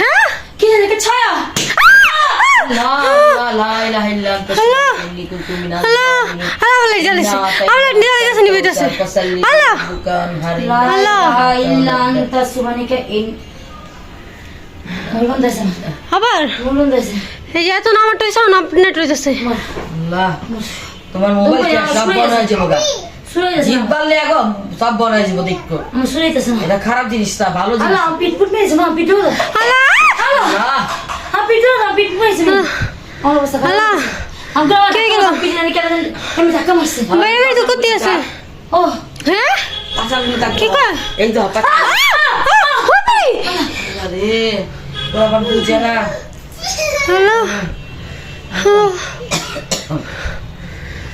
হ্যাঁ? কে জানি কে ছায়া। লা লা ইলাহা ইল্লা আনতা সুবহানাকা ইন্নী কুনতু মিনাজ আল্লাহ জালিমিন আল্লাহ বলে জ্বালিছে আমরা নিজে কাছে নিবে যাচ্ছে আল্লাহ। লা আল্লাহ। ইলাহা ইল্লা আনতা সুবহানাকা ইন বলুন দেন আবার এই যে এত নাম্বার টইছে না নেট রইতেছে। আল্লাহ তোমার মোবাইল সব বন্ধ হয়ে যাব গা? জিভ পারলে এখন সব বন্ধ হয়ে যাব দেখো। আমি শুনে যাচ্ছে না এটা খারাপ জিনিস না ভালো জিনিস। আল্লাহ পিট ফুট পেয়েছি মা পিট দাও আল্লাহ! আল্লাহ! আমি পিট দাও পিট পেয়েছি। আমার অবস্থা আল্লাহ! কে গেল? পিট জানি কেন আমি ধাক্কা মারছি? বাইরে বাইরে করতে আছে? ও। হ্যাঁ? আচ্ছা আমি তাকে কি কয়? এই তো আরে তোরা বুঝছে না আল্লাহ হুঁ।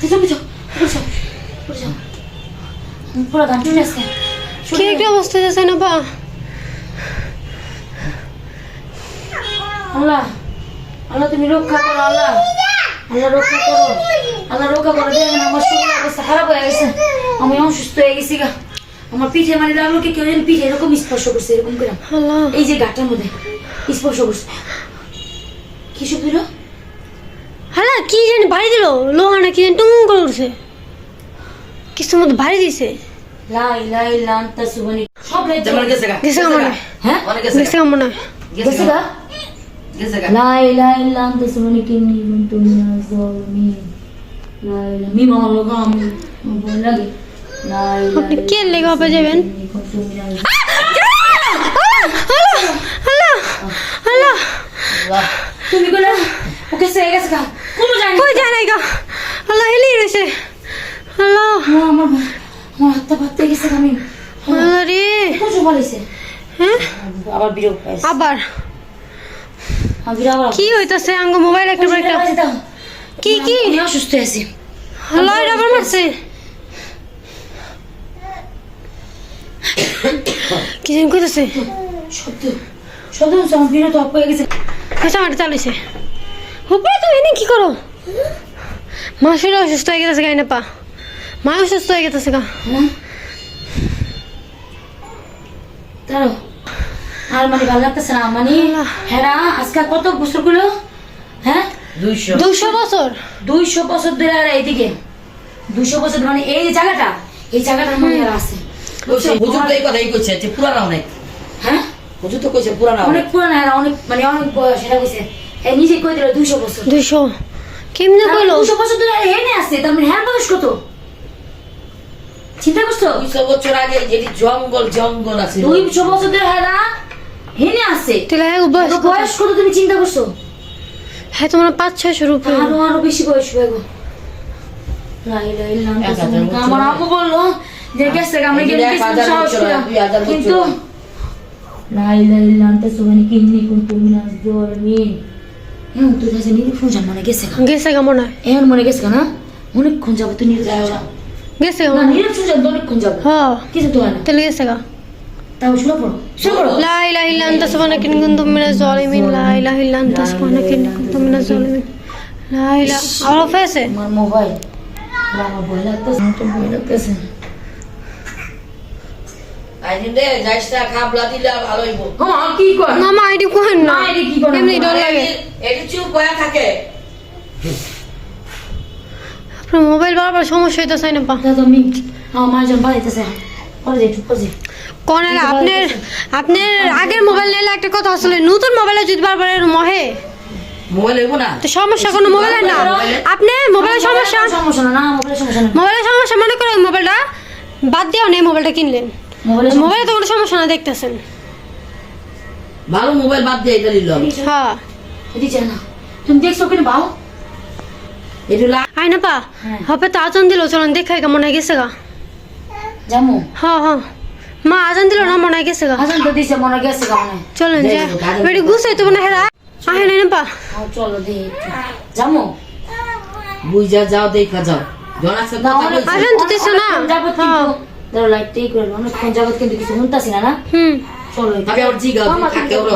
বুঝো বুঝো বুঝো বুঝো পুরো গান চলে আসছে। কি একটা অবস্থা যাচ্ছে না বা? আল্লাহ আল্লাহ তুমি রক্ষা করো আল্লাহ। আল্লাহ রক্ষা করো। আল্লাহ রক্ষা করো। দেখেন আমার শরীরের অবস্থা খারাপ হয়ে গেছে। আমি অসুস্থ হয়ে গেছি গা। আমার পিঠে মানে লাগল কি কেউ যেন পিঠে এরকম স্পর্শ করছে এরকম করে। এই যে গাটার মধ্যে স্পর্শ করছে। কি সব দিল হ্যাঁ কি জানি ভারী দিল? লোহা না কি জানি টুম করে উঠছে। কিছু মতো ভারী দিছে? লাই লাই লান্তা সুবনি। সব লাই যেমন গেছে গা। গেছে মনে হ্যাঁ। অনেক গেছে দেখছে মনে গেছে গা। গেছে গা। লাই লাই লান্তা সুবনি জালিমিন লাই লাই মি মামা লোক আমি বল লাগে। লাই লাই কে লেগে হবে যাবেন কিন্নি কুনতু মিনাজ আল্লাহ আল্লাহ আল্লাহ তুমি বলে ওকে সে গেছে গা কোনো জানি কই যায় নাই গা আল্লাহ হেলি রয়েছে আল্লাহ আমার আমার আমার হাতটা পাততে গেছে গা, আমি আল্লাহ রে কত বলেছে হ্যাঁ আবার কি হইতাছে? আঙ্গ মোবাইল একটা একটা কি কি? অসুস্থ আছি। আল্লাহ এটা মারছে? কি জানি কইতাছে শব্দ শব্দ আমার বিরোধ অপ হয়ে গেছে। আচ্ছা আমার চালিয়েছে উপরে তো এনে কি করো? মা শরীর অসুস্থ হয়ে গেছে গাই না পা মা অসুস্থ হয়ে গেছে গা। হ্যাঁ তারও আর মানে ভালো লাগতেছে না? মানে। হ্যাঁ আজকে কত বছরগুলো হ্যাঁ? দুইশো। দুশো বছর। দুইশো বছর ধরে আর এইদিকে। দুইশো বছর মানে এই জায়গাটা এই জায়গাটার মধ্যে আর আছে। হুজুর তো এই কথাই কইছে যে পুরানা অনেক। হ্যাঁ? হুজুর তো কইছে পুরানা অনেক। অনেক পুরানো আর অনেক মানে অনেক বয়স এটা কইছে। এই নিজে কই দিল দুইশো বছর? দুইশো। কেমনে কইলো? দুশো বছর ধরে আর হেনে আছে তার মানে হ্যাঁ বয়স কত? চিন্তা করছ? দুইশো বছর আগে যেটি জঙ্গল জঙ্গল আছে। দুইশো বছর ধরে হ্যাঁ হেনে আছে। হ্যাঁ বয়স কত? তুমি চিন্তা করছ? হ্যাঁ তোমার পাঁচ ছয়শোর উপরে। আরও আরও বেশি বয়স হয়ে গো। আমার আপু বলল যে গেছে আমরা গেলে সাহস। কিন্তু কিন্নি মিনাজ কাছে নিরে মনে গেছে গেছে গা মনে হয়। এখন মনে গেছে না? অনেকক্ষণ যাব তুই নিরে যাও গেছে না নিয়ে সুজা দলিক কোন যাবে? হ্যাঁ কিছু তো না তাহলে গেছে গা। তাও শুনো পড়ো শুনো পড়ো। লা ইলাহা ইল্লা আনতা সুবহানাকা ইন্নী কুনতু জালিমিন। লা ইলাহা ইল্লা আনতা সুবহানাকা ইন্নী কুনতু জালিমিন। লা ইলাহা আর ফেসে আমার মোবাইল। বাবা বই তো বই লাগতেছে। আইডিতে যাইসটা খাবলা কি কয়? না মা আইডি মোবাইল বারবার সমস্যা হইতেছে না পা। দাদা আমি আমার মাজন বাড়িতেছে পরে যাই একটু পরে কোন আপনার আপনার আগের মোবাইল নিলে একটা কথা আসলে নতুন মোবাইলে যদি বারবার এরকম মহে মোবাইল হইব না? তো সমস্যা কোনো মোবাইলে না? আপনি মোবাইলের সমস্যা? সমস্যা না না মোবাইলের সমস্যা না। মোবাইলের সমস্যা মনে করেন মোবাইলটা বাদ দিয়েও নেই মোবাইলটা কিনলেন। মোবাইলে তো কোনো সমস্যা না দেখতেছেন। ভালো মোবাইল বাদ দিয়ে হ্যাঁ। দিচ্ছে না। তুমি দেখছ কিনা বাও এটি লা আই না পা। হ্যাঁ। হবে তো আজান দিল চলেন দেখাই গেছে গা। জামু? হ্যাঁ হ্যাঁ মা আজান দিল না মনে গেছে গা। তো দিছে মনে গেছে কারণে চলেন যে। যাই হোক, গুছাই তো মনে হেরা। আহে নাই না পা। হ্যাঁ চলো দে জামু? বুঝা যাও দেখা যাও। জন না কথা অনেক বলছে। আজান তো দিছে না। যাবত কিন্তু ধরো লাইটটাই করে অনেকক্ষণ যাবত কিন্তু কিছু শুনতাছি না না? হুম। চলো তবে ওর জিগা থাকে ওর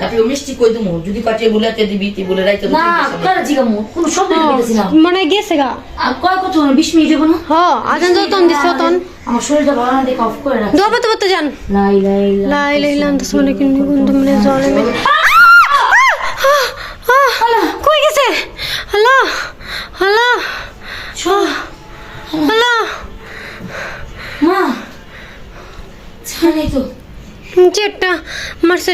তারপরে মিষ্টি কই দিমু? যদি কাটে বুলাতে দিবি তুই বলে রাইতে না কার জিগামু কোনো শব্দ পেতেছি না। মানে গেছে গা। আর কয় কথা মিনিট দেবো না? হ আজান যতন দিছে তখন আমার শরীরটা ভালো না দেখে অফ করে রাখ দোয়া পড়তে পড়তে যান। লাই লাই লাই লাই লাম তো সোনে কিনি বন্ধু জলে মে কই গেছে? আল্লাহ আল্লাহ। আল্লাহ। মা ছাড়াই তো। চেটটা মারছে